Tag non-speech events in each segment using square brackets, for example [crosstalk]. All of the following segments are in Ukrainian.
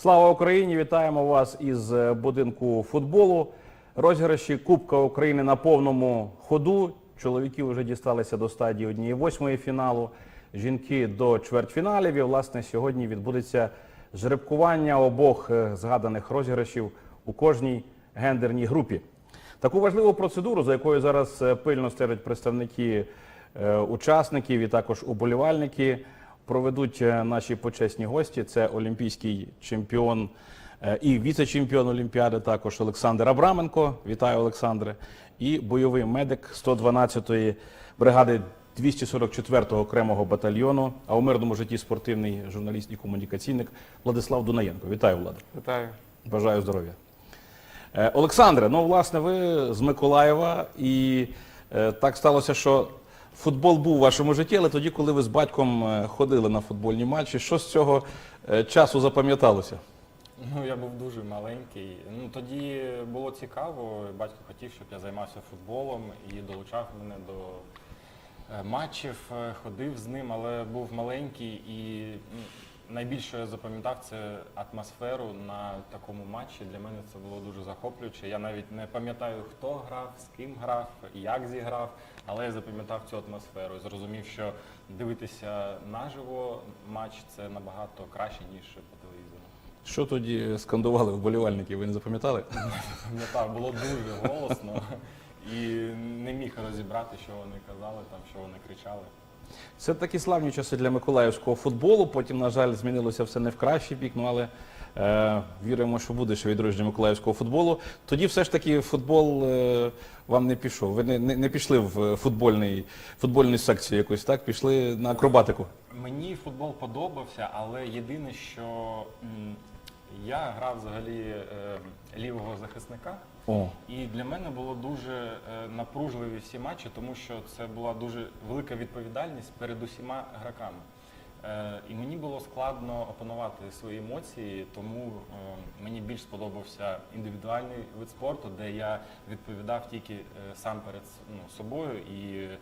Слава Україні! Вітаємо вас із е, будинку футболу. Розіграші Кубка України на повному ходу. Чоловіки вже дісталися до стадії однієї восьмої фіналу, жінки до чвертьфіналів. І, власне, сьогодні відбудеться жеребкування обох е, згаданих розіграшів у кожній гендерній групі. Таку важливу процедуру, за якою зараз е, пильно стежать представники учасників і також уболівальники, проведуть е, наші почесні гості. Це олімпійський чемпіон е, і віце-чемпіон Олімпіади, також Олександр Абраменко. Вітаю, Олександре. І бойовий медик 112-ї бригади 244-го окремого батальйону, а у мирному житті спортивний журналіст і комунікаційник Владислав Дунаєнко. Вітаю, Влада. Вітаю. Бажаю здоров'я. Е, Олександре, ну власне, ви з Миколаєва, і так сталося, що футбол був у вашому житті, але тоді, коли ви з батьком е, ходили на футбольні матчі, що з цього е, часу запам'яталося? Ну я був дуже маленький. Ну тоді було цікаво. Батько хотів, щоб я займався футболом і долучав мене до е, матчів, ходив з ним, але був маленький і ну, найбільше я запам'ятав це атмосферу на такому матчі. Для мене це було дуже захоплююче. Я навіть не пам'ятаю, хто грав, з ким грав, як зіграв, але я запам'ятав цю атмосферу і зрозумів, що дивитися наживо матч це набагато краще, ніж по телевізору. Що тоді скандували вболівальники? Ви не запам'ятали? Пам'ятав, було дуже голосно і не міг розібрати, що вони казали, там, що вони кричали. Це такі славні часи для миколаївського футболу. Потім, на жаль, змінилося все не в кращий бік, ну але е, віримо, що буде ще відродження миколаївського футболу. Тоді все ж таки футбол е, вам не пішов. Ви не, не, не пішли в футбольний, футбольну секцію якусь, так? Пішли на акробатику. Мені футбол подобався, але єдине, що я грав взагалі е, лівого захисника. О, І для мене було дуже е, напружливі всі матчі, тому що це була дуже велика відповідальність перед усіма граками. Е, І мені було складно опанувати свої емоції, тому е, мені більш сподобався індивідуальний вид спорту, де я відповідав тільки е, сам перед ну, собою і м,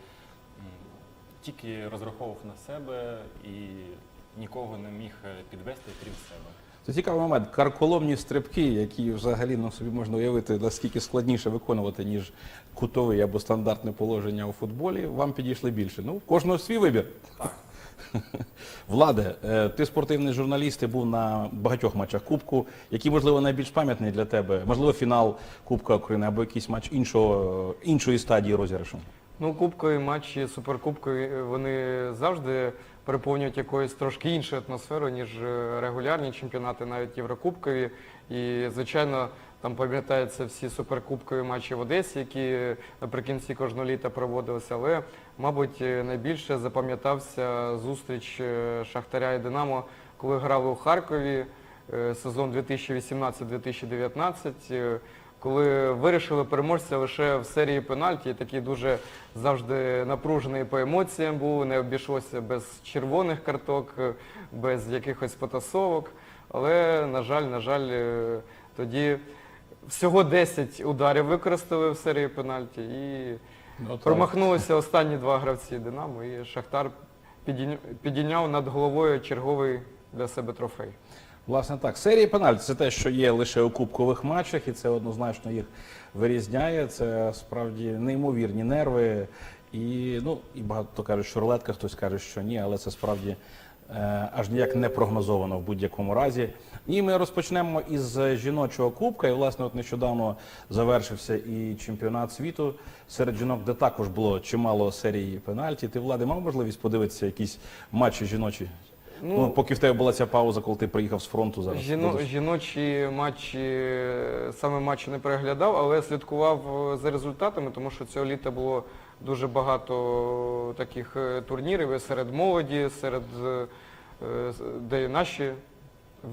тільки розраховував на себе і нікого не міг е, підвести крім себе. Це цікавий момент. Карколомні стрибки, які взагалі ну, собі можна уявити, наскільки складніше виконувати, ніж кутовий або стандартне положення у футболі, вам підійшли більше. Ну, кожного свій вибір. [laughs] Владе, е, ти спортивний журналіст, ти був на багатьох матчах Кубку. Які, можливо, найбільш пам'ятний для тебе? Можливо, фінал Кубка України або якийсь матч іншого, іншої стадії розіграшу? Ну, кубкові матчі, суперкубкові, вони завжди переповнюють якоюсь трошки іншою атмосферою, ніж е, регулярні чемпіонати, навіть єврокубкові. І, звичайно, там пам'ятаються всі суперкубкові матчі в Одесі, які наприкінці кожного літа проводилися. Але, мабуть, е, найбільше запам'ятався зустріч е, Шахтаря і Динамо, коли грали у Харкові сезон 2018-2019. Коли вирішили переможця лише в серії пенальті, такий дуже завжди напружений по емоціям був, не обійшлося без червоних карток, без якихось потасовок. Але, на жаль, на жаль, е, тоді всього 10 ударів використали в серії пенальті і Ну, промахнулися останні два гравці Динамо, і Шахтар підійняв над головою черговий для себе трофей. Власне так, серії пенальті це те, що є лише у кубкових матчах, і це однозначно їх вирізняє. Це справді неймовірні нерви. І ну і багато кажуть, що рулетка, хтось каже, що ні, але це справді е, аж ніяк не прогнозовано в будь-якому разі. І ми розпочнемо із жіночого кубка. І власне, от нещодавно завершився і чемпіонат світу серед жінок, де також було чимало серій пенальті. Ти влади мав можливість подивитися якісь матчі жіночі? Ну, Ну, поки в тебе була ця пауза, коли ти приїхав з фронту зараз. Жіно, Будеш? жіночі матчі, саме матчі не переглядав, але слідкував е, за результатами, тому що цього літа було дуже багато таких е, турнірів і серед молоді, серед е, де і наші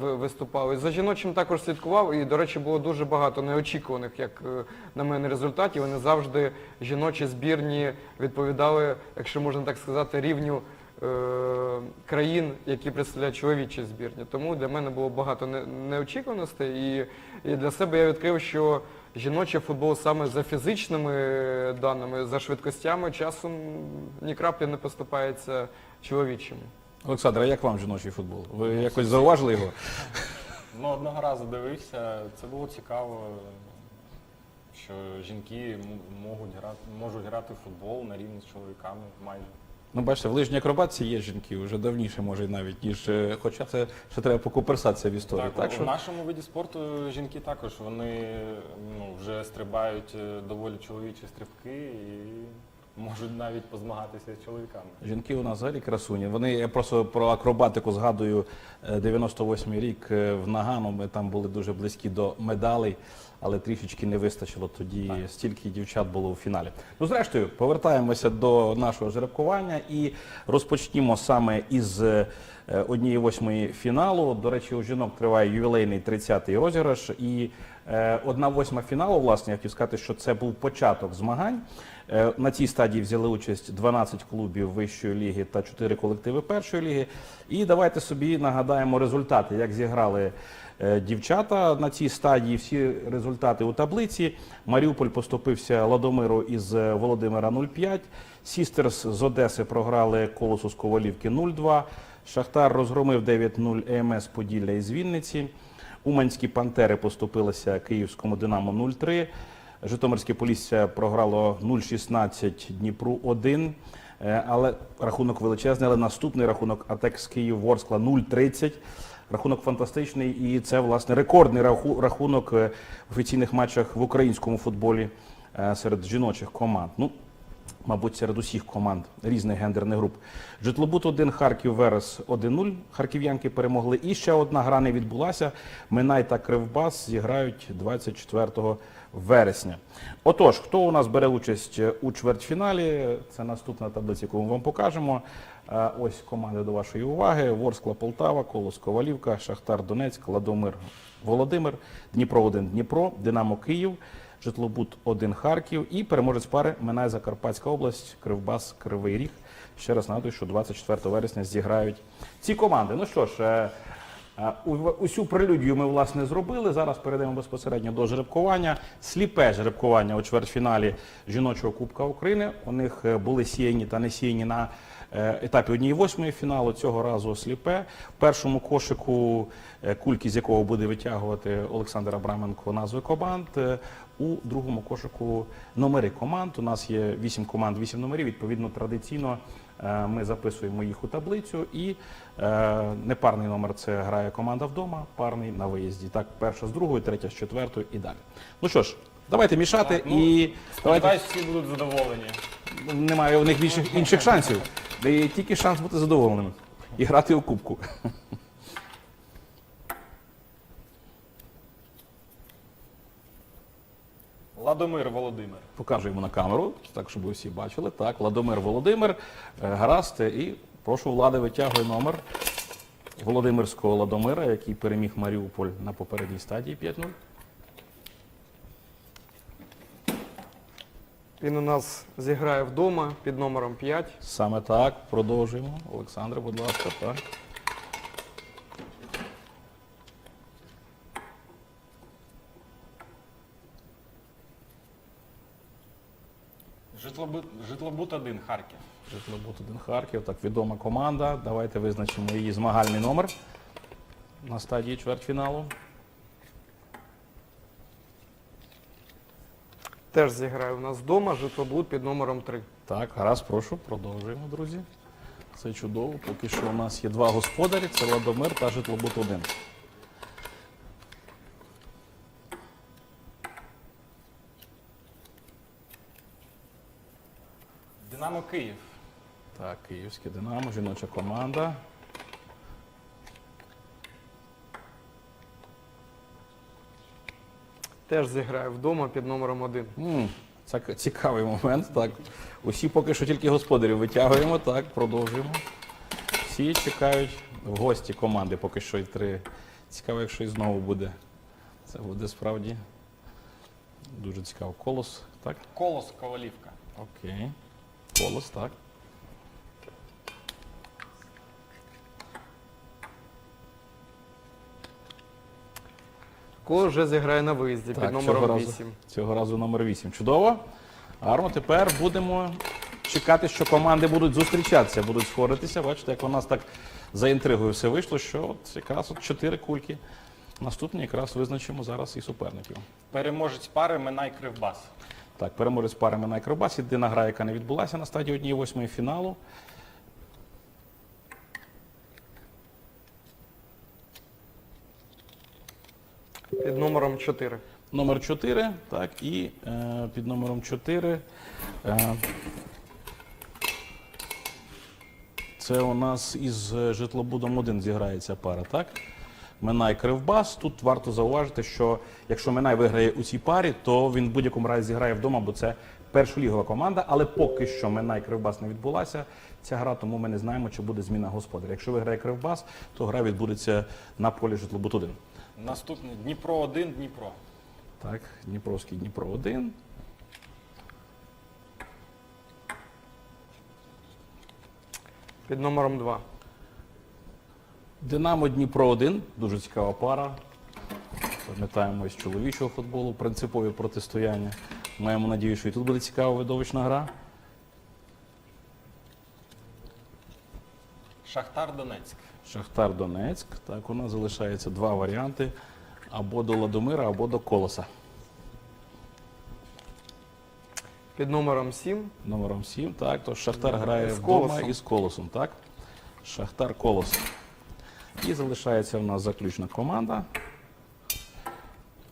виступали. За жіночим також слідкував, і, до речі, було дуже багато неочікуваних, як на мене, результатів. Вони завжди жіночі збірні відповідали, якщо можна так сказати, рівню країн, які представляють чоловічі збірні. Тому для мене було багато неочікуваностей. І, і для себе я відкрив, що жіночий футбол саме за фізичними даними, за швидкостями, часом ні краплі не поступається чоловічому. Олександр, а як вам жіночий футбол? Ви якось зауважили його? [laughs] Ну, одного разу дивився, це було цікаво, що жінки можуть грати, можуть грати в футбол на рівні з чоловіками майже. Ну, бачите, в лижній акробатці є жінки вже давніше, може, навіть, ніж. е, Хоча це ще треба покуперсатися в історії. Так, Так, що нашому виді спорту жінки також вони ну, вже стрибають е, доволі чоловічі стрибки і можуть навіть позмагатися з чоловіками. жінки у нас взагалі красуні. Вони я просто про акробатику згадую е, 98-й рік е, в Нагану. Ми там були дуже близькі до медалей, але трішечки не вистачило тоді. Стільки дівчат було у фіналі. Ну, зрештою, повертаємося до нашого жеребкування і розпочнімо саме із е, однієї восьмої фіналу. До речі, у жінок триває ювілейний 30-й розіграш. І е, одна восьма фіналу, власне, я хотів сказати, що це був початок змагань. Е, На цій стадії взяли участь 12 клубів вищої ліги та 4 колективи першої ліги. І давайте собі нагадаємо результати, як зіграли дівчата на цій стадії. Всі результати у таблиці. Маріуполь поступився Ладомиру із е, Володимира 0-5. Сістерс з Одеси програли Колосу з Ковалівки 0-2. Шахтар розгромив 9-0 ЕМС Поділля із Вінниці. Уманські пантери поступилися Київському Динамо 0-3. Житомирське Полісся програло 0-16 Дніпру 1. Е, Але рахунок величезний, але наступний рахунок Атекс Київ Ворскла 0-30. Рахунок фантастичний, і це власне рекордний рахунок е, в офіційних матчах в українському футболі е, серед жіночих команд. Ну, мабуть, серед усіх команд різних гендерних груп. Житлобут 1, Харків Верес 1-0. Харків'янки перемогли. І ще одна гра не відбулася. Минай та Кривбас зіграють 24 вересня. Отож, хто у нас бере участь у чвертьфіналі? Це наступна таблиця, яку ми вам покажемо. Е, Ось команди до вашої уваги: Ворскла Полтава, Колос Ковалівка, Шахтар Донецьк, Ладомир Володимир, Дніпро 1 Дніпро, Динамо Київ. Житлобут 1 Харків і переможець пари Минай Закарпатська область, Кривбас, Кривий Ріг. Ще раз нагадую, що 24 вересня зіграють ці команди. Ну що ж, е, е, усю прелюдію ми власне зробили. Зараз перейдемо безпосередньо до жеребкування. Сліпе жеребкування у чвертьфіналі жіночого Кубка України. У них були сіяні та не сіяні на етапі однієї восьмої фіналу. Цього разу сліпе. В першому кошику, е, кульки з якого буде витягувати Олександр Абраменко назви команд. е, У другому кошику номери команд. У нас є вісім команд, вісім номерів. Відповідно, традиційно е, ми записуємо їх у таблицю. І е, непарний номер це грає команда вдома, парний на виїзді. Так, перша з другою, третя з четвертою і далі. Ну що ж, давайте мішати ну, і давайте Сподіваюсь, всі будуть задоволені. немає у них більше інших шансів. І тільки шанс бути задоволеними і грати у кубку. Ладомир Володимир. Покажу йому на камеру, так щоб ви всі бачили. Так, Владимир Володимир, е, гаразд. І прошу влади, витягує номер Володимирського Ладомира, який переміг Маріуполь на попередній стадії 5-0. Він у нас зіграє вдома під номером 5. Саме так, продовжуємо. Олександре, будь ласка, так. Житлобут, Житлобут 1 Харків. Житлобут 1 Харків, так відома команда. Давайте визначимо її змагальний номер на стадії чвертьфіналу. Теж зіграє у нас вдома, житлоблуд під номером 3. Так, гаразд, прошу, продовжуємо, друзі. Це чудово. Поки що у нас є два господарі: це Ладомир та Житлобут 1. Динамо Київ. Так, Київське Динамо, жіноча команда. Теж зіграє вдома під номером 1. М, Це к- цікавий момент. Так. Усі поки що тільки господарів витягуємо. Так, продовжуємо. Всі чекають в гості команди, поки що й три. Цікаво, якщо і знову буде. Це буде справді дуже цікаво. Колос, так? Колос Ковалівка. Окей. Колос, так. Коло вже зіграє на виїзді під номером цього разу, 8. цього разу номер 8. Чудово. Гарно, тепер будемо чекати, що команди будуть зустрічатися, будуть сходитися. Бачите, як у нас так за інтригою все вийшло, що от якраз от чотири кульки Наступні якраз визначимо зараз і суперників. Переможець пари Минай Кривбас. Так, переможець пари на Кривбас. Єдина гра, яка не відбулася на стадії 1-8 фіналу. Під номером 4. Номер 4, так, і е, під номером 4. Е, це у нас із е, житлобудом 1 зіграється пара, так? Минай Кривбас. Тут варто зауважити, що якщо Минай виграє у цій парі, то він в будь-якому разі зіграє вдома, бо це першолігова команда. Але поки що Минай Кривбас не відбулася ця гра, тому ми не знаємо, чи буде зміна господаря. Якщо виграє Кривбас, то гра відбудеться на полі житлобуд 1. Наступний Дніпро 1 Дніпро. Так, Дніпровський Дніпро 1. Під номером 2. Динамо Дніпро 1. Дуже цікава пара. Пам'ятаємо із чоловічого футболу, принципові протистояння. Маємо надію, що і тут буде цікава видовищна гра. Шахтар Донецьк. Шахтар Донецьк. Так, у нас залишається два варіанти: або до Ладомира, або до Колоса. Під номером 7. Номером 7. Так, то Шахтар грає З вдома Колосом. із Колосом. Так? Шахтар Колос. І залишається в нас заключна команда.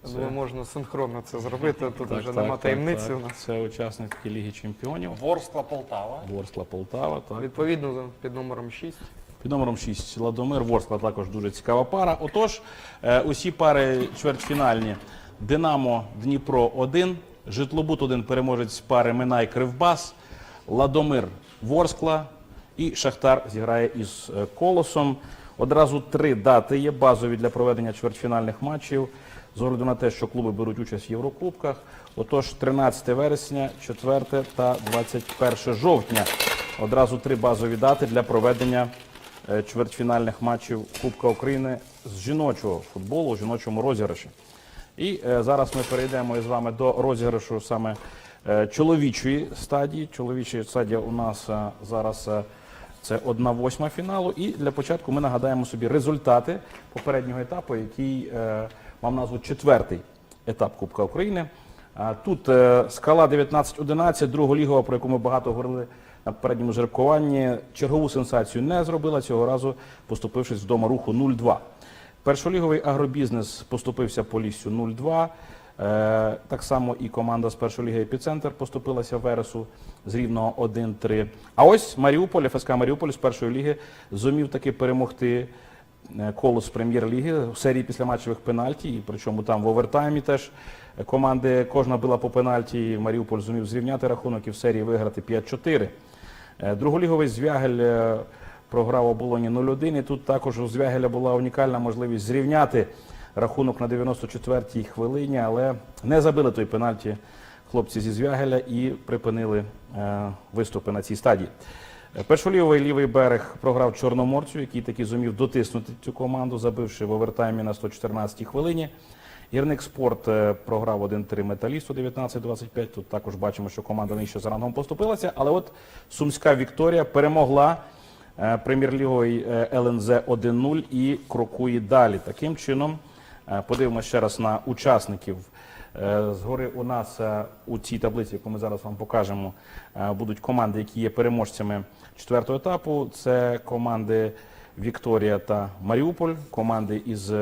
Я Думаю, можна синхронно це зробити. Тут Так, вже так, нема так, таємниці так. у нас. Це учасники Ліги Чемпіонів. Ворскла Полтава. Ворскла Полтава. Так. Відповідно, під номером 6. Під номером 6 Ладомир Ворскла також дуже цікава пара. Отож, е, усі пари чвертьфінальні. Динамо Дніпро 1, Житлобут 1 переможець пари Минай Кривбас, Ладомир Ворскла і Шахтар зіграє із е, Колосом. Одразу три дати є базові для проведення чвертьфінальних матчів. З огляду на те, що клуби беруть участь в Єврокубках. Отож, 13 вересня, 4 та 21 жовтня. Одразу три базові дати для проведення чвертьфінальних матчів Кубка України з жіночого футболу у жіночому розіграші. І е, зараз ми перейдемо із вами до розіграшу саме е, чоловічої стадії. Чоловіча стадія у нас е, зараз е, це 1-8 фіналу. І для початку ми нагадаємо собі результати попереднього етапу, який е, мав назву четвертий етап Кубка України. Тут е, скала 19-11, друголігова, про яку ми багато говорили на попередньому жеребкуванні, чергову сенсацію не зробила цього разу, поступившись вдома руху 0-2. Першоліговий агробізнес поступився по лісю 0-2. Е, так само і команда з першої ліги Епіцентр поступилася Вересу з рівного 1-3. А ось Маріуполь, ФСК Маріуполь з першої ліги зумів таки перемогти е, колос прем'єр-ліги в серії післяматчевих пенальті, і причому там в овертаймі теж команди кожна била по пенальті. Маріуполь зумів зрівняти рахунок і в серії виграти 5-4. Е, Друголіговий Звягель е, програв оболоні 0-1. І тут також у Звягеля була унікальна можливість зрівняти рахунок на 94-й хвилині, але не забили той пенальті хлопці зі Звягеля і припинили е, виступи на цій стадії. Першолівий лівий берег програв Чорноморцю, який таки зумів дотиснути цю команду, забивши в овертаймі на 114-й хвилині. Гірник спорт е, програв 1-3 металісту 19-25. Тут також бачимо, що команда нижче за рангом поступилася. Але от Сумська Вікторія перемогла е, прем'єр-ліговий е, ЛНЗ 1-0 і крокує далі. Таким чином, подивимося ще раз на учасників. Згори у нас у цій таблиці, яку ми зараз вам покажемо, будуть команди, які є переможцями четвертого етапу. Це команди Вікторія та Маріуполь, команди із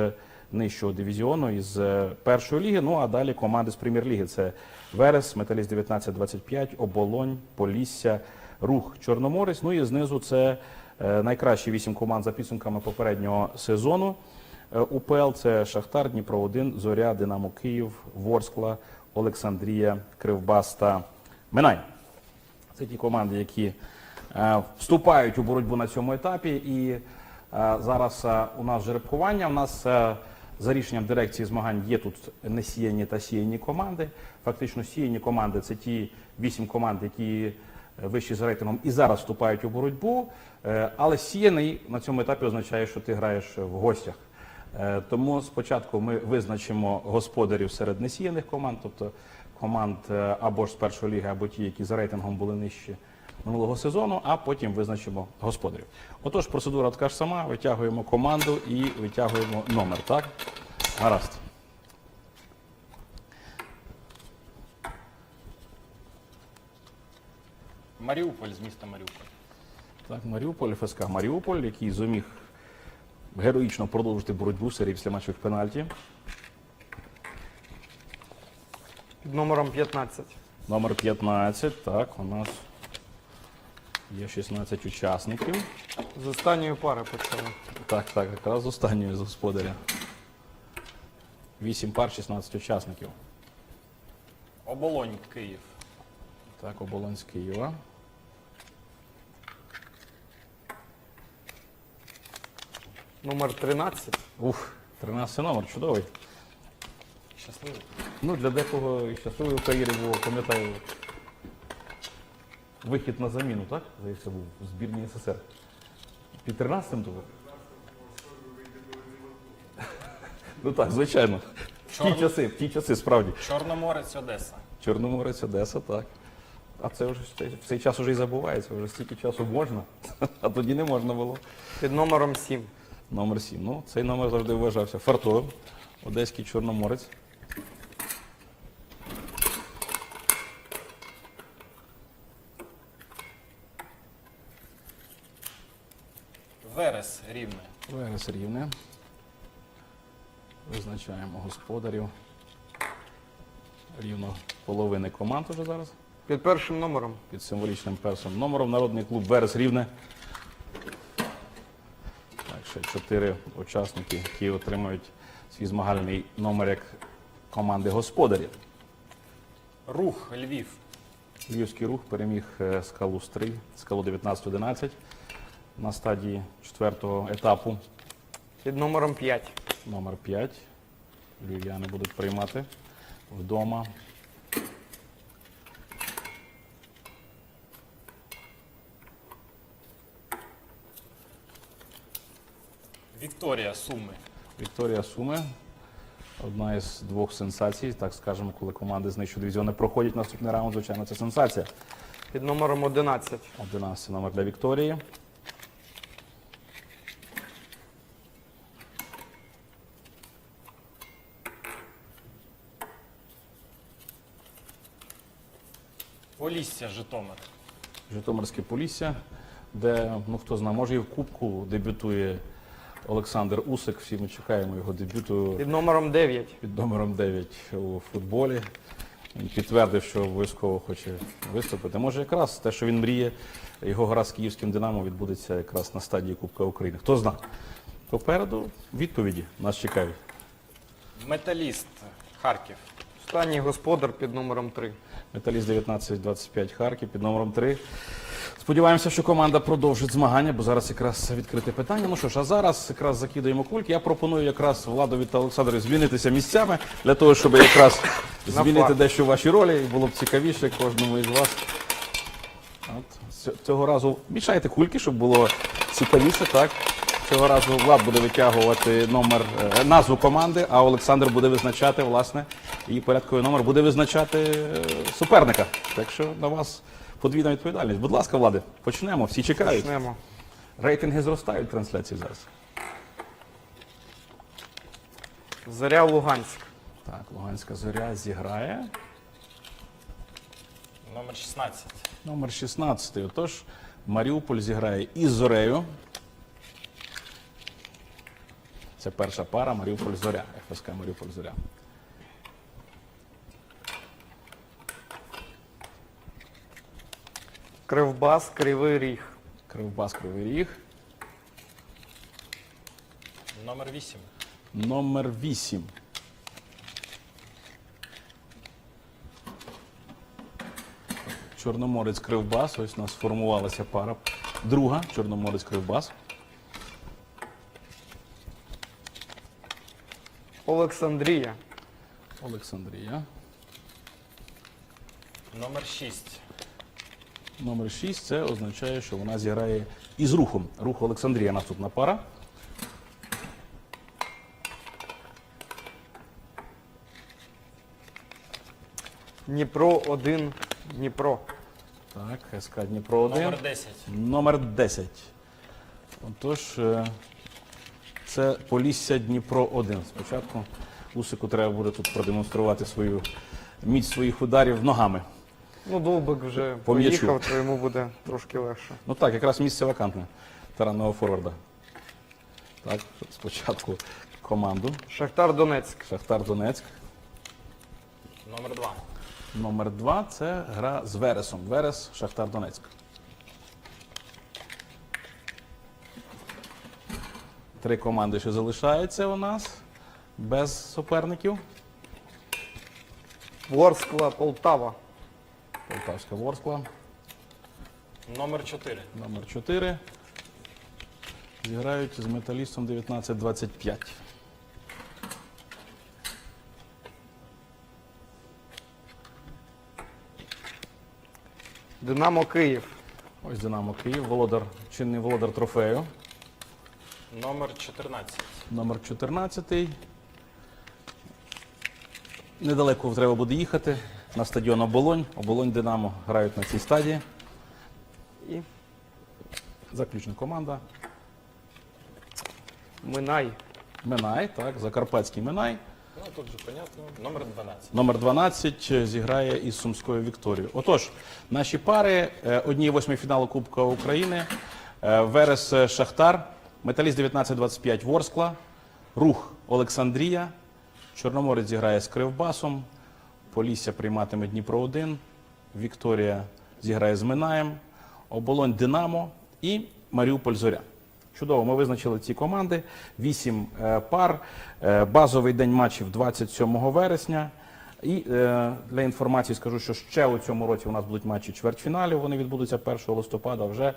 нижчого дивізіону, із е, першої ліги. Ну а далі команди з прем'єр-ліги. Це Верес, Металіст 19-25, Оболонь, Полісся, Рух, Чорноморець. Ну і знизу це е, найкращі вісім команд за підсумками попереднього сезону. Е, УПЛ це Шахтар, Дніпро 1, Зоря, Динамо Київ, Ворскла, Олександрія, Кривбас та Минай. Це ті команди, які вступають у боротьбу на цьому етапі. І зараз у нас жеребкування. У нас за рішенням дирекції змагань є тут несіяні та сіяні команди. Фактично, сіяні команди це ті вісім команд, які е, вищі за рейтингом і зараз вступають у боротьбу. Е, Але сіяний на цьому етапі означає, що ти граєш в гостях. Е, Тому спочатку ми визначимо господарів серед несіяних команд, тобто команд або ж з першої ліги, або ті, які за рейтингом були нижчі минулого сезону, а потім визначимо господарів. Отож, процедура така ж сама: витягуємо команду і витягуємо номер. Так Гаразд. Маріуполь з міста Маріуполь. Так, Маріуполь, ФСК Маріуполь, який зуміг героїчно продовжити боротьбу в серії після матчів пенальті. Під номером 15. Номер 15. Так, у нас є 16 учасників. З останньої пари почали. Так, так, якраз з останньої з господаря. 8 пар, 16 учасників. Оболонь, Київ. Так, оболонь з Києва. Номер 13. Ух, 13 номер, чудовий. Щасливий. Ну, для декого і щасливий в кар'єрі було, пам'ятаю, вихід на заміну, так? Здається, був в збірній СССР. Під 13-м то був? Ну так, звичайно. В ті Чорно- часи, в ті часи, справді. Чорноморець, Одеса. Чорноморець, Одеса, так. А це вже в цей- в цей час вже і забувається, вже стільки часу можна, [laughs] а тоді не можна було. Під номером 7. Номер 7. Ну, цей номер завжди вважався фартовим. Одеський Чорноморець. Верес, Рівне. Верес рівне. Визначаємо господарів. Рівно половини команд уже зараз. Під першим номером. Під символічним першим номером. Народний клуб Верес Рівне. Так, ще чотири учасники, які отримують свій змагальний номер як команди господарів. Рух, Львів. Львівський рух переміг е, скалу Стрий, скалу 19-11 на стадії четвертого етапу. Під номером 5. Номер 5. Львів'яни будуть приймати вдома. Вікторія, Суми. Вікторія Суми. Одна із двох сенсацій, так скажемо, коли команди з нижчого дивізіону проходять наступний раунд, звичайно, це сенсація. Під номером 11. 11 номер для Вікторії. Полісся, Житомир. Житомирське Полісся, де, ну хто знає, може і в Кубку дебютує Олександр Усик. Всі ми чекаємо його дебюту Під номером 9. під номером 9 у футболі. Він підтвердив, що обов'язково хоче виступити. Може, якраз те, що він мріє, його гра з київським Динамо відбудеться якраз на стадії Кубка України. Хто знає? Попереду відповіді нас чекають. Металіст, Харків. Останній господар під номером 3. Металіст 19-25 Харків під номером 3. Сподіваємося, що команда продовжить змагання, бо зараз якраз відкрите питання. Ну що ж, а зараз якраз закидаємо кульки. Я пропоную якраз Владові та Олександру змінитися місцями для того, щоб якраз змінити дещо ваші ролі. І було б цікавіше кожному із вас. От, цього разу мішайте кульки, щоб було цікавіше, так? Цього разу Влад буде витягувати номер, е, назву команди, а Олександр буде визначати, власне, її порядковий номер буде визначати е, суперника. Так що на вас подвійна відповідальність. Будь ласка, Влади, почнемо. Всі чекають. Почнемо. Рейтинги зростають в трансляції зараз. Заря Луганськ. Так, Луганська зоря зіграє. Номер 16. Номер 16. Отож, Маріуполь зіграє із Зорею. Це перша пара Маріуполь Зоря. ФСК Маріуполь Зоря. Кривбас, Кривий Ріг. Кривбас Кривий Ріг. Номер 8. Номер 8. Чорноморець Кривбас. Ось у нас сформувалася пара. Друга Чорноморець Кривбас. Олександрія. Олександрія. Номер 6. Номер 6 це означає, що вона зіграє із рухом. Рух Олександрія наступна пара. Дніпро 1. Дніпро. Так, СК Дніпро 1. Номер 10. Номер 10. Отож, е, це Полісся Дніпро 1. Спочатку Усику треба буде тут продемонструвати свою міць своїх ударів ногами. Ну, Довбик вже По м'ячу. поїхав, то йому буде трошки легше. Ну так, якраз місце вакантне таранного форварда. Так, спочатку команду. Шахтар Донецьк. Шахтар Донецьк. Номер два. Номер два це гра з Вересом. Верес, Шахтар Донецьк. Три команди ще залишаються у нас без суперників. Ворскла, Полтава. Полтавська Ворскла. Номер чотири. Номер 4. Зіграють з металістом 19-25. Динамо Київ. Ось Динамо Київ, володар, чинний володар трофею. Номер 14. Номер 14. Недалеко треба буде їхати на стадіон Оболонь. Оболонь Динамо грають на цій стадії. І Заключна команда. Минай. Минай, так, Закарпатський Минай. Ну тут же понятно. Номер 12. Номер 12 зіграє із Сумською Вікторією. Отож, наші пари е, одній восьмій фіналу Кубка України. Е, Верес е, Шахтар, Металіст 19-25 Ворскла, Рух Олександрія, Чорноморець зіграє з Кривбасом, Полісся прийматиме Дніпро 1, Вікторія зіграє з Минаєм, Оболонь Динамо і Маріуполь Зоря. Чудово, ми визначили ці команди. Вісім е, пар. Е, базовий день матчів 27 вересня. І е, для інформації скажу, що ще у цьому році у нас будуть матчі чвертьфіналів. Вони відбудуться 1 листопада. Вже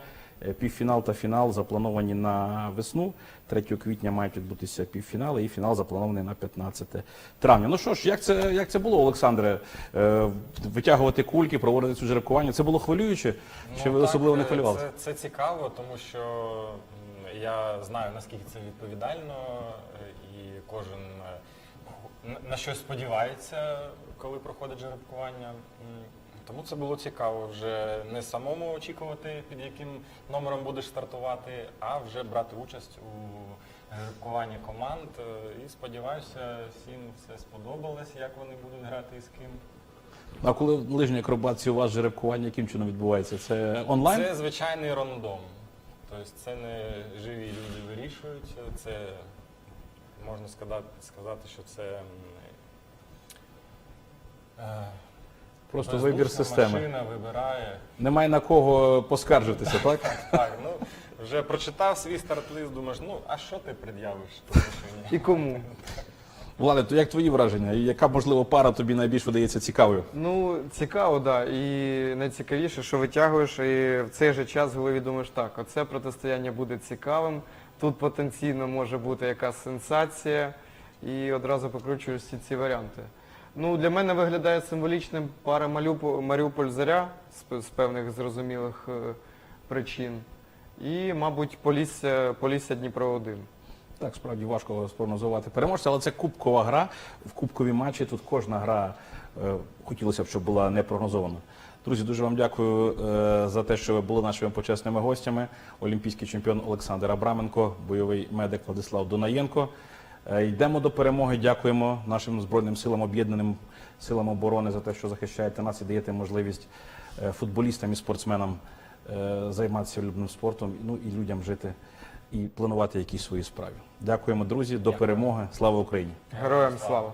півфінал та фінал заплановані на весну. 3 квітня мають відбутися півфінали, і фінал запланований на 15 травня. Ну що ж, як це, як це було, Олександре? Е, витягувати кульки, проводити цю жеребкування? Це було хвилююче? Чи ви Ну, так, особливо не е, хвилювалися? Це, це цікаво, тому що я знаю, наскільки це відповідально, е, і кожен е, на щось сподівається, коли проходить жеребкування. Тому це було цікаво вже не самому очікувати, під яким номером будеш стартувати, а вже брати участь у жеребкуванні команд. Е, І сподіваюся, всім все сподобалось, як вони будуть грати і з ким. А коли в лижній акробації у вас жеребкування яким чином відбувається? Це онлайн? Це звичайний рандом. Тобто це не живі люди вирішують, це можна сказати, сказати що це е, Просто бездушна вибір системи. Машина вибирає. Немає на кого поскаржитися, так? [laughs] Так, ну вже прочитав свій старт-лист, думаєш, ну а що ти пред'явиш тій машині? І кому? Влади, то як твої враження? І Яка можливо пара тобі найбільш видається цікавою? Ну, цікаво, да. І найцікавіше, що витягуєш, і в цей же час в голові думаєш, так, оце протистояння буде цікавим. Тут потенційно може бути якась сенсація, і одразу покручуєш всі ці варіанти. Ну, для мене виглядає символічним пара Маріуполь-Заря з, з певних зрозумілих е, причин. І, мабуть, Полісся, Полісся Дніпро 1. Так, справді важко спрогнозувати переможця, але це кубкова гра. В кубкові матчі тут кожна гра е, хотілося б, щоб була не прогнозована. Друзі, дуже вам дякую е, за те, що ви були нашими почесними гостями. Олімпійський чемпіон Олександр Абраменко, бойовий медик Владислав Дунаєнко. Е, йдемо до перемоги. Дякуємо нашим збройним силам, об'єднаним силам оборони за те, що захищаєте нас і даєте можливість е, футболістам і спортсменам е, займатися улюбленим спортом, ну і людям жити і планувати якісь свої справи. Дякуємо, друзі. До перемоги. Слава Україні! Героям слава!